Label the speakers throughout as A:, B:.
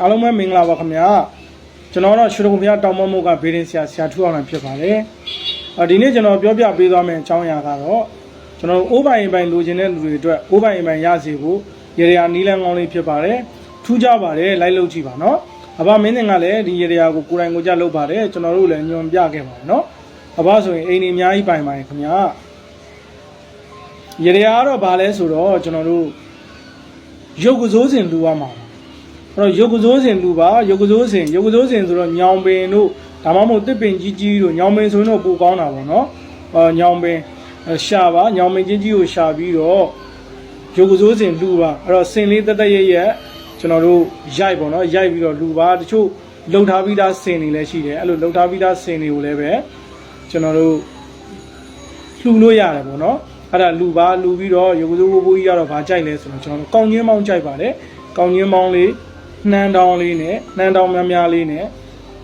A: အားလုံးပဲမင်္ဂလာပါခင်ဗျာကျွန်တော်တော့ရွှေတုံဘုရားတောင်မမုတ်ကဘေးရင်ဆရာဆရာထူအောင်လည်းဖြစ်ပါတယ်အော်ဒီနေ့ကျွန်တော်ပြောပြပေးသွားမယ့်အကြောင်းအရာကတော့ကျွန်တော်အိုးပိုင်ပိုင်လိုချင်တဲ့လူတွေအတွက်အိုးပိုင်ပိုင်ရစေဖို့ရေရာနီးလန်းကောင်းလေးဖြစ်ပါတယ်ထူးကြပါတယ်လိုက်လုပ်ကြည့်ပါနော်အဘမင်းတင်ကလည်းဒီရေရာကိုကိုယ်တိုင်ကိုယ်ကြလုပ်ပါတယ်ကျွန်တော်တို့လည်းညွန်ပြခဲ့ပါတယ်နော်အဘဆိုရင်အိမ်ကြီးအများကြီးပိုင်ပါတယ်ခင်ဗျာရေရာကတော့ဘာလဲဆိုတော့ကျွန်တော်တို့ရုပ်ကစိုးစဉ်လူရမှာပါ အဲ့တော့ရုပ်ကစိုးစဉ်လူပါရုပ်ကစိုးစဉ်ရုပ်ကစိုးစဉ်ဆိုတော့ညောင်ပင်တို့ဒါမှမဟုတ်တစ်ပင်ကြီးကြီးတို့ညောင်ပင်ဆိုရင်တော့ပိုကောင်းတာပေါ့နော်အော်ညောင်ပင်အဲရှာပါညောင်ပင်ကြီးကြီးကိုရှာပြီးတော့ရုပ်ကစိုးစဉ်လူပါအဲ့တော့စင်လေးတက်တက်ရရက်ကျွန်တော်တို့ရိုက်ပေါ့နော်ရိုက်ပြီးတော့လူပါတချို့လုံထားပြီးသားစင်တွေလည်းရှိတယ်အဲ့လိုလုံထားပြီးသားစင်တွေကိုလည်းပဲကျွန်တော်တို့လှူလို့ရတယ်ပေါ့နော်အဲ့ဒါလူပါလူပြီးတော့ရုပ်ကစိုးဘိုးဘိုးကြီးကတော့ဗာကြိုက်လဲဆိုတော့ကျွန်တော်တို့ကောင်းချင်းမောင်းကြိုက်ပါတယ်ကောင်းချင်းမောင်းလေး နှမ်းတောင်းလေးနဲ့နှမ်းတောင်းများများလေးနဲ့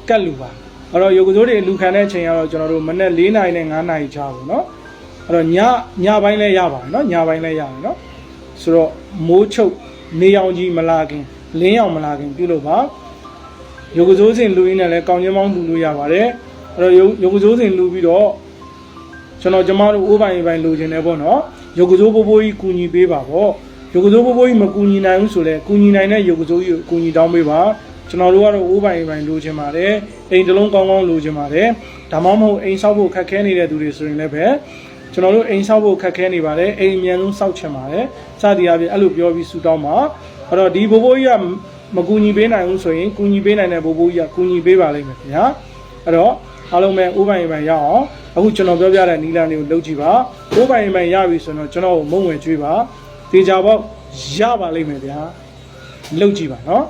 A: ကတ်လူပါအဲ့တော့ရုပ်ကစိုးတွေလူခံတဲ့အချိန်ကတော့ကျွန်တော်တို့မနေ့၄နာရီနဲ့9နာရီချာပေါ့နော်အဲ့တော့ညညပိုင်းလည်းရပါတယ်နော်ညပိုင်းလည်းရတယ်နော်ဆိုတော့မိုးချုပ်နေရောင်ကြီးမလာခင်လင်းရောင်မလာခင်ပြုလုပ်ပါရုပ်ကစိုးစဉ်လူရင်းနဲ့လည်းကောင်းချင်းမောင်းလူလို့ရပါတယ်အဲ့တော့ရုပ်ရုပ်ကစိုးစဉ်လူပြီးတော့ကျွန်တော်ကျမတို့အိုးပိုင်အိမ်ပိုင်လူခြင်းတယ်ပေါ့နော်ရုပ်ကစိုးဘိုးဘိုးကြီးကူညီပေးပါပေါ့ ရုပ်ကစိုးဘိုးဘိုးကြီးမကူညီနိုင်ဘူးဆိုလဲကူညီနိုင်တဲ့ရုပ်ကစိုးကြီးကိုကူညီတောင်းပေးပါကျွန်တော်တို့ကတော့အိုးပိုင်အိမ်ပိုင်လိုချင်ပါတယ်အိမ်တစ်လုံးကောင်းကောင်းလိုချင်ပါတယ်ဒါမှမဟုတ်အိမ်ဆောက်ဖို့ခက်ခဲနေတဲ့သူတွေဆိုရင်လည်းပဲကျွန်တော်တို့အိမ်ဆောက်ဖို့ခက်ခဲနေပါတယ်အိမ်အမြန်ဆုံးဆောက်ချင်ပါတယ်စသည်အပြင်အဲ့လိုပြောပြီးဆူတောင်းပါအဲ့တော့ဒီဘိုးဘိုးကြီးကမကူညီပေးနိုင်ဘူးဆိုရင်ကူညီပေးနိုင်တဲ့ဘိုးဘိုးကြီးကကူညီပေးပါလိမ့်မယ်ခင်ဗျာအဲ့တော့အားလုံးပဲအိုးပိုင်အိမ်ပိုင်ရအောင်အခုကျွန်တော်ပြောပြတဲ့နီလန်လေးကိုလုပ်ကြည့်ပါအိုးပိုင်အိမ်ပိုင်ရပြီဆိုတော့ကျွန်တော်ကိုမုံဝင်ကျွေးပါ တေချာပေါက်ရပါလိမ့်မယ်ဗျာလုပ်ကြည့်ပါနော်